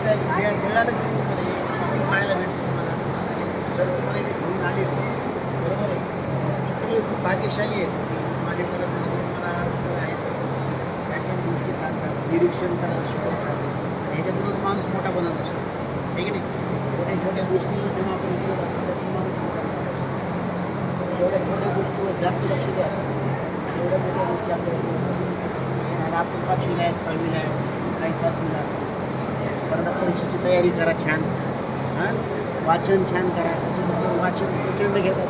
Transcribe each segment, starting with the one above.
भेटाय मिळा- मिळालं की तुम्हाला हे पुस्तक पाहायला भेटतं तुम्हाला. सर तुम्हाला इथे घेऊन आले. बरोबर आहे. हे सगळे खूप भाग्यशाली आहेत माझे सरांचं मला सगळं आहेत त्याच्या गोष्टी सांगतात. निरीक्षण करायला शिकवतात आणि ह्याच्यातूनच माणूस मोठा बनत असतो. आहे की नाही? छोट्या छोट्या गोष्टी जेव्हा आपण करत असतो त्यातून माणूस मोठा बनत असतो. एवढ्या छोट्या गोष्टीवर जास्त लक्ष द्या. एवढ्या मोठ्या गोष्टी आपल्याला आपण पाचवीला आहेत सहावीला आहेत काही सातवीला असतात स्पर्धा परीक्षेची तयारी करा छान. हां? वाचन छान करा. तसं तसं वाचन प्रचंड घेतात.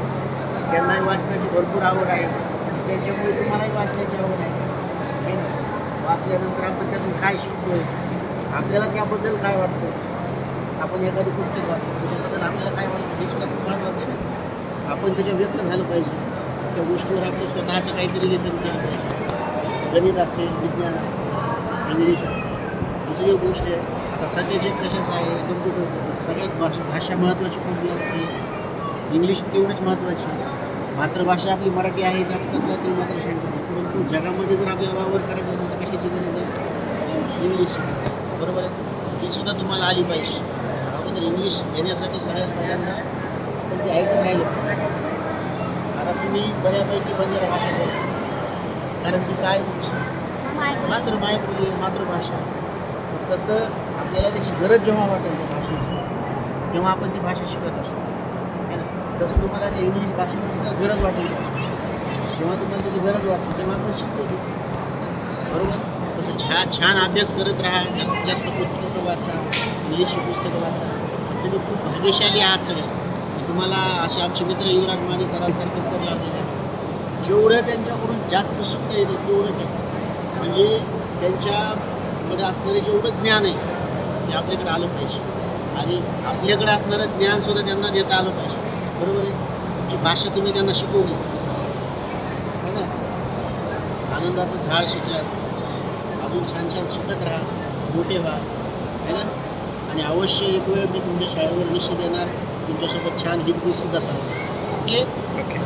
त्यांनाही वाचनाची भरपूर आवड आहे. आणि त्यांच्यामुळे तुम्हालाही वाचण्याची आवड आहे. वाचल्यानंतर आपण त्यातून काय शिकतोय? आपल्याला त्याबद्दल काय वाटतं? आपण एखादी पुस्तक वाचतो. त्याच्याबद्दल आपल्याला काय वाटतं? हे सुद्धा खूप महत्त्वाचं आहे ना? आपण त्याच्या व्यक्त झालं पाहिजे. त्या गोष्टीवर आपलं स्वतःचं काहीतरी लेखन करत पाहिजे. गणित असेल विज्ञान असेल इंग्लिश असेल दुसरी गोष्ट आहे. आता सध्या जे कशाचं आहे कम्प्युटरचं सगळ्यात भाषा भाषा महत्त्वाची कोणती असते? इंग्लिश तेवढीच महत्त्वाची आहे. मातृभाषा आपली मराठी आहे त्यात कसला तरी मात्र शंका नाही. परंतु जगामध्ये जर आपल्याला वावर करायचा असेल तर कशाची गरज आहे? इंग्लिश बरोबर आहे? ती सुद्धा तुम्हाला आली पाहिजे. अगोदर इंग्लिश घेण्यासाठी सगळ्यात पहिल्यांदा पण ते ऐकत राहिलं आता तुम्ही बऱ्यापैकी बंजारा भाषा बोलता. कारण ती काय मात्र मायबोली मातृभाषा. तसं आपल्याला त्याची गरज जेव्हा वाटेल त्या भाषेची तेव्हा आपण ती भाषा शिकत असतो. है ना? तसं तुम्हाला त्या इंग्लिश भाषेची सुद्धा गरज वाटेल जेव्हा तुम्हाला त्याची गरज वाटते तेव्हा आपण शिकतो बरोबर? तसं छान छान अभ्यास करत राहा जास्तीत जास्त पुस्तकं वाचा इंग्लिशची पुस्तकं वाचा. तुम्ही खूप भाग्यशाली आहात सगळे. तुम्हाला असे आमचे मित्र युवराज माने सरांसारखे सर लाभलेले आहेत. जेवढं त्यांच्याकडून जास्त शिकता येतं तेवढं त्याचं. म्हणजे त्यांच्यामध्ये असणारे जेवढं ज्ञान आहे ते आपल्याकडे आलं पाहिजे. आणि आपल्याकडे असणारं ज्ञानसुद्धा त्यांना देता आलं पाहिजे. बरोबर आहे? तुमची भाषा तुम्ही त्यांना शिकवली. हो ना? आनंदाचं झाड शिकलात अजून छान छान शिकत राहा. मोठे व्हा. है ना? आणि अवश्य एक वेळ मी तुमच्या शाळेवर निश्चित येणार. तुमच्यासोबत छान हितगुजसुद्धा सांगणार ओके? थँक्यू